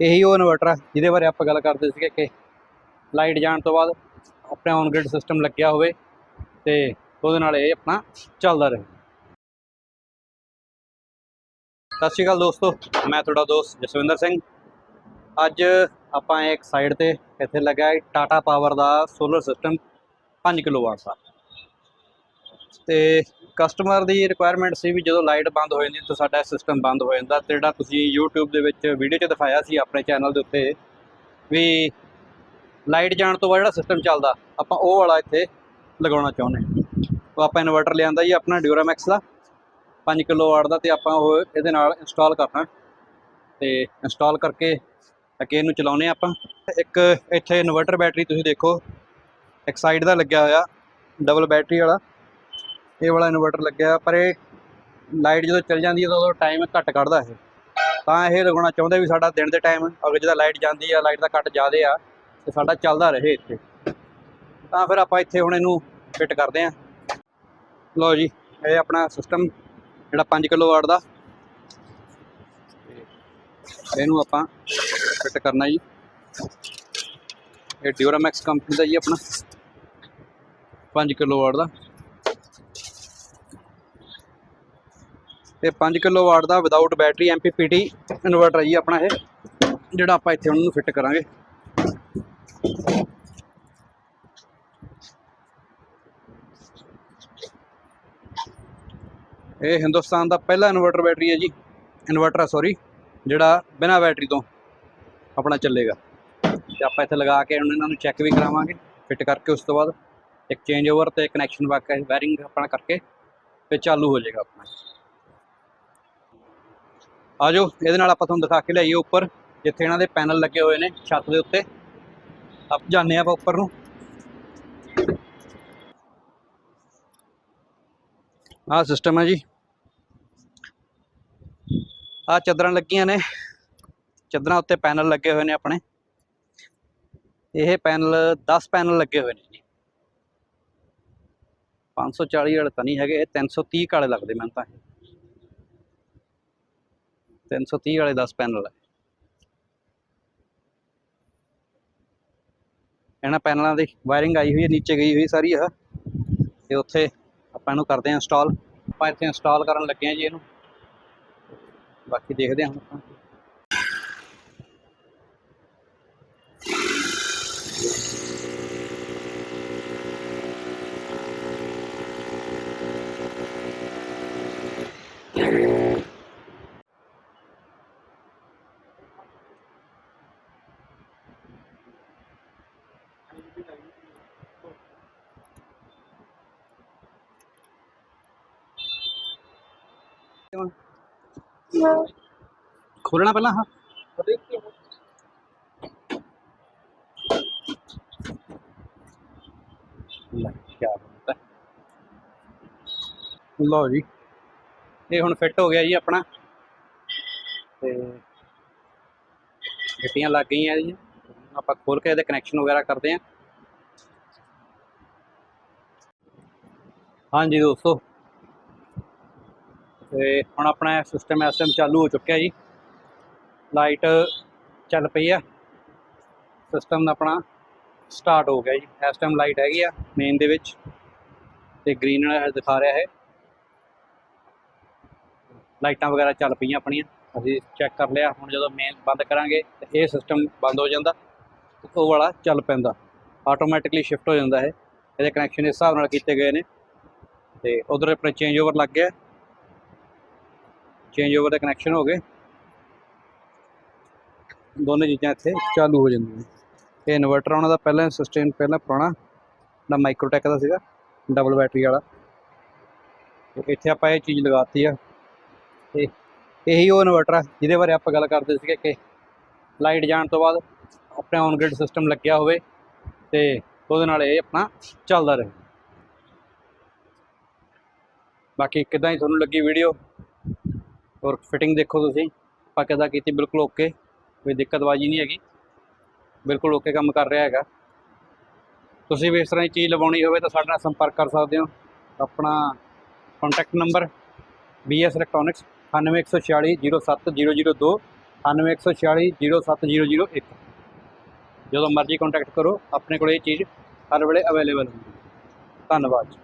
ਇਹੀ ਉਹ ਇਨਵਰਟਰ ਆ, ਜਿਹਦੇ ਬਾਰੇ ਆਪਾਂ ਗੱਲ ਕਰਦੇ ਸੀਗੇ ਕਿ ਲਾਈਟ ਜਾਣ ਤੋਂ ਬਾਅਦ ਆਪਣੇ ਔਨ ਗ੍ਰਿਡ ਸਿਸਟਮ ਲੱਗਿਆ ਹੋਵੇ ਤੇ ਉਹਦੇ ਨਾਲ ਇਹ ਆਪਣਾ ਚੱਲਦਾ ਰਹੇ। ਸਤਿ ਸ਼੍ਰੀ ਅਕਾਲ ਦੋਸਤੋ, ਮੈਂ ਤੁਹਾਡਾ ਦੋਸਤ ਜਸਵਿੰਦਰ ਸਿੰਘ। ਅੱਜ ਆਪਾਂ ਇੱਕ ਸਾਈਡ ਤੇ ਇੱਥੇ ਲੱਗਾ ਹੈ ਟਾਟਾ ਪਾਵਰ ਦਾ ਸੋਲਰ ਸਿਸਟਮ 5 ਕਿਲੋਵਾਟ ਦਾ। ਤੇ ਕਸਟਮਰ ਦੀ ਰਿਕੁਆਇਰਮੈਂਟ ਸੀ ਵੀ ਜਦੋਂ ਲਾਈਟ ਬੰਦ ਹੋ ਜਾਂਦੀ ਤਾਂ ਸਾਡਾ ਸਿਸਟਮ ਬੰਦ ਹੋ ਜਾਂਦਾ ਤੇ ਜਿਹੜਾ ਤੁਸੀਂ YouTube ਦੇ ਵਿੱਚ ਵੀਡੀਓ 'ਚ ਦਿਖਾਇਆ ਸੀ ਆਪਣੇ ਚੈਨਲ ਦੇ ਉੱਤੇ ਵੀ ਲਾਈਟ ਜਾਣ ਤੋਂ ਬਾਅਦ ਜਿਹੜਾ ਸਿਸਟਮ ਚੱਲਦਾ, ਆਪਾਂ ਉਹ ਵਾਲਾ ਇੱਥੇ ਲਗਾਉਣਾ ਚਾਹੁੰਦੇ ਹਾਂ। ਉਹ ਆਪਾਂ ਇਨਵਰਟਰ ਲਿਆਂਦਾ ਜੀ, ਆਪਣਾ ਡਿਊਰਾਮੈਕਸ ਦਾ 5 ਕਿਲੋਵਾਟ ਦਾ ਤੇ ਆਪਾਂ ਉਹ ਇਹਦੇ ਨਾਲ ਇੰਸਟਾਲ ਕਰਨਾ। ਤੇ ਇੰਸਟਾਲ ਕਰਕੇ ਅੱਗੇ ਇਹਨੂੰ ਚਲਾਉਨੇ ਆਪਾਂ। ਇੱਕ ਇੱਥੇ ਇਨਵਰਟਰ ਬੈਟਰੀ ਤੁਸੀਂ ਦੇਖੋ, ਇੱਕ ਸਾਈਡ ਦਾ ਲੱਗਿਆ ਹੋਇਆ ਡਬਲ ਬੈਟਰੀ ਵਾਲਾ। ਇਹ ਵਾਲਾ ਇਨਵਰਟਰ ਲੱਗਿਆ ਪਰ ਇਹ ਲਾਈਟ ਜਦੋਂ ਚੱਲ ਜਾਂਦੀ ਹੈ ਤਾਂ ਉਦੋਂ ਟਾਈਮ ਘੱਟ ਕੱਢਦਾ ਇਹ। ਤਾਂ ਇਹ ਲਗਾਉਣਾ ਚਾਹੁੰਦੇ ਵੀ ਸਾਡਾ ਦਿਨ ਦੇ ਟਾਈਮ ਅਗਰ ਜਦੋਂ ਲਾਈਟ ਜਾਂਦੀ ਆ ਲਾਈਟ ਦਾ ਕੱਟ ਜ਼ਿਆਦੇ ਆ, ਤੇ ਸਾਡਾ ਚੱਲਦਾ ਰਹੇ ਇੱਥੇ। ਤਾਂ ਫਿਰ ਆਪਾਂ ਇੱਥੇ ਹੁਣ ਇਹਨੂੰ ਫਿੱਟ ਕਰਦੇ ਆਂ ਲਓ ਜੀ, ਇਹ ਆਪਣਾ ਸਿਸਟਮ ਜਿਹੜਾ 5 ਕਿਲੋਵਾਟ ਦਾ। ਇਹਨੂੰ ਆਪਾਂ ਫਿੱਟ ਕਰਨਾ ਜੀ। ਇਹ ਡਿਊਰਾਮੈਕਸ ਕੰਪਨੀ ਦਾ ਜੀ ਆਪਣਾ। 5 ਕਿਲੋਵਾਟ ਦਾ। ਤੇ 5 ਕਿਲੋਵਾਟ ਦਾ ਵਿਦਆਊਟ ਬੈਟਰੀ ਐਮਪੀਪੀਟੀ ਇਨਵਰਟਰ ਹੈ ਜੀ ਆਪਣਾ ਇਹ, ਜਿਹੜਾ ਆਪਾਂ ਇੱਥੇ ਉਹਨਾਂ ਨੂੰ ਫਿੱਟ ਕਰਾਂਗੇ। ਇਹ ਹਿੰਦੁਸਤਾਨ ਦਾ ਪਹਿਲਾ ਇਨਵਰਟਰ ਬੈਟਰੀ ਹੈ ਜੀ। ਇਨਵਰਟਰ ਸੌਰੀ ਜਿਹੜਾ ਬਿਨਾਂ ਬੈਟਰੀ ਤੋਂ ਆਪਣਾ ਚੱਲੇਗਾ। ਤੇ ਆਪਾਂ ਇੱਥੇ ਲਗਾ ਕੇ ਹੁਣ ਇਹਨਾਂ ਨੂੰ ਚੈੱਕ ਵੀ ਕਰਾਵਾਂਗੇ ਫਿੱਟ ਕਰਕੇ ਉਸ ਤੋਂ ਬਾਅਦ ਇੱਕ ਚੇਂਜ ਓਵਰ ਤੇ ਕਨੈਕਸ਼ਨ ਵਾਕਾ ਵਾਇਰਿੰਗ ਆਪਣਾ ਕਰਕੇ ਫਿਰ ਚਾਲੂ ਹੋ ਜਾਏਗਾ ਆਪਣਾ। ਆਜੋ, ਇਹਦੇ ਨਾਲ ਆਪਾਂ ਤੁਹਾਨੂੰ ਦਿਖਾ ਕੇ ਲਿਆਈਏ ਉੱਪਰ, ਜਿੱਥੇ ਇਹਨਾਂ ਦੇ ਪੈਨਲ ਲੱਗੇ ਹੋਏ ਨੇ ਛੱਤ ਦੇ ਉੱਤੇ। ਆਪ ਜਾਂਦੇ ਆਪਾਂ ਉੱਪਰ ਨੂੰ। ਆਹ ਸਿਸਟਮ ਹੈ ਜੀ। ਆਹ ਚਾਦਰਾਂ ਲੱਗੀਆਂ ਨੇ। ਚਾਦਰਾਂ ਉੱਤੇ ਪੈਨਲ ਲੱਗੇ ਹੋਏ ਨੇ ਆਪਣੇ। ਇਹ ਪੈਨਲ 10 ਪੈਨਲ ਲੱਗੇ ਹੋਏ ਨੇ ਜੀ। 540 ਵਾਲੇ ਤਾਂ ਨਹੀਂ ਹੈਗੇ, ਇਹ 330 ਵਾਲੇ ਲੱਗਦੇ ਮੈਨੂੰ ਤਾਂ। 330 ਵਾਲੇ 10 ਪੈਨਲ ਹੈ ਇਹਨਾਂ ਪੈਨਲਾਂ ਦੀ ਵਾਇਰਿੰਗ ਆਈ ਹੋਈ ਹੈ, ਨੀਚੇ ਗਈ ਹੋਈ ਸਾਰੀ ਆ ਤੇ ਉੱਥੇ ਆਪਾਂ ਇਹਨੂੰ ਕਰਦੇ ਹਾਂ ਇੰਸਟਾਲ ਆਪਾਂ ਇੱਥੇ ਇੰਸਟਾਲ ਕਰਨ ਲੱਗੇ ਹਾਂ ਜੀ ਇਹਨੂੰ। ਬਾਕੀ ਦੇਖਦੇ ਹਾਂ ਹੁਣ ਖੋਲਣਾ ਪਹਿਲਾਂ, ਹਾਂ। ਲਓ ਜੀ, ਇਹ ਹੁਣ ਫਿੱਟ ਹੋ ਗਿਆ ਜੀ ਆਪਣਾ। ਤੇ ਗਿੱਟੀਆਂ ਲੱਗ ਗਈਆਂ ਜੀ। ਆਪਾਂ ਖੋਲ ਕੇ ਇਹਦੇ ਕਨੈਕਸ਼ਨ ਵਗੈਰਾ ਕਰਦੇ ਹਾਂ। ਹਾਂਜੀ ਦੋਸਤੋ ਤੇ ਹੁਣ ਆਪਣਾ ਸਿਸਟਮ ਇਸ ਟਾਈਮ ਚਾਲੂ ਹੋ ਚੁੱਕਿਆ ਜੀ। ਲਾਈਟ ਚੱਲ ਪਈ ਆ। ਸਿਸਟਮ ਆਪਣਾ ਸਟਾਰਟ ਹੋ ਗਿਆ ਜੀ। ਇਸ ਟਾਈਮ ਲਾਈਟ ਹੈਗੀ ਆ ਮੇਨ ਦੇ ਵਿੱਚ। ਤੇ ਗ੍ਰੀਨ ਵਾਲਾ ਦਿਖਾ ਰਿਹਾ ਹੈ ਲਾਈਟਾਂ ਵਗੈਰਾ ਚੱਲ ਪਈਆਂ ਆਪਣੀਆਂ। ਅਸੀਂ ਚੈੱਕ ਕਰ ਲਿਆ। ਹੁਣ ਜਦੋਂ ਮੇਨ ਬੰਦ ਕਰਾਂਗੇ, ਤੇ ਇਹ ਸਿਸਟਮ ਬੰਦ ਹੋ ਜਾਂਦਾ। ਉਹ ਵਾਲਾ ਚੱਲ ਪੈਂਦਾ। ਆਟੋਮੈਟਿਕਲੀ ਸ਼ਿਫਟ ਹੋ ਜਾਂਦਾ ਹੈ ਇਹਦੇ ਕਨੈਕਸ਼ਨ ਇਸ ਹਿਸਾਬ ਨਾਲ ਕੀਤੇ ਗਏ ਨੇ। ਤੇ ਉਧਰ ਆਪਣੇ ਚੇਂਜ ਓਵਰ ਲੱਗ ਗਿਆ। ਚੇਂਜ ਓਵਰ ਦੇ ਕਨੈਕਸ਼ਨ ਹੋ ਗਏ। ਦੋਨੇ ਚੀਜ਼ਾਂ ਇੱਥੇ ਚਾਲੂ ਹੋ ਜਾਂਦੀਆਂ ਇਹ ਇਨਵਰਟਰ ਉਹਨਾਂ ਦਾ ਪਹਿਲਾਂ ਸਿਸਟਮ ਪਹਿਲਾਂ ਪੁਰਾਣਾ ਜਿਹੜਾ ਮਾਈਕਰੋਟੈਕ ਦਾ ਸੀਗਾ ਡਬਲ ਬੈਟਰੀ ਵਾਲਾ। ਇੱਥੇ ਆਪਾਂ ਇਹ ਚੀਜ਼ ਲਗਾਤੀ ਆ। ਤੇ ਇਹੀ ਉਹ ਇਨਵਰਟਰ ਆ, ਜਿਹਦੇ ਬਾਰੇ ਆਪਾਂ ਗੱਲ ਕਰਦੇ ਸੀਗੇ ਕਿ ਲਾਈਟ ਜਾਣ ਤੋਂ ਬਾਅਦ ਆਪਣੇ ਔਨ ਗ੍ਰਿਡ ਸਿਸਟਮ ਲੱਗਿਆ ਹੋਵੇ ਤੇ ਉਹਦੇ ਨਾਲ ਇਹ ਆਪਣਾ ਚੱਲਦਾ ਰਹੇ। ਬਾਕੀ ਕਿਦਾਂ ਹੀ ਤੁਹਾਨੂੰ ਲੱਗੀ ਵੀਡੀਓ ਔਰ ਫਿਟਿੰਗ ਦੇਖੋ ਤੁਸੀਂ, ਆਪਾਂ ਕਿੱਦਾਂ ਕੀਤੀ, ਬਿਲਕੁਲ ਓਕੇ ਕੋਈ ਦਿੱਕਤਬਾਜੀ ਨਹੀਂ ਹੈਗੀ। ਬਿਲਕੁਲ ਓਕੇ ਕੰਮ ਕਰ ਰਿਹਾ ਹੈਗਾ। ਤੁਸੀਂ ਵੀ ਇਸ ਤਰ੍ਹਾਂ ਦੀ ਚੀਜ਼ ਲਵਾਉਣੀ ਹੋਵੇ ਤਾਂ ਸਾਡੇ ਨਾਲ ਸੰਪਰਕ ਕਰ ਸਕਦੇ ਹੋ। ਆਪਣਾ ਕੰਟੈਕਟ ਨੰਬਰ BS ਇਲੈਕਟ੍ਰੋਨਿਕਸ 9146 07002 9146 07001 ਜਦੋਂ ਮਰਜ਼ੀ ਕੰਟੈਕਟ ਕਰੋ, ਆਪਣੇ ਕੋਲ ਇਹ ਚੀਜ਼ ਹਰ ਵੇਲੇ ਅਵੇਲੇਬਲ ਹੁੰਦੀ ਹੈ। ਧੰਨਵਾਦ ਜੀ।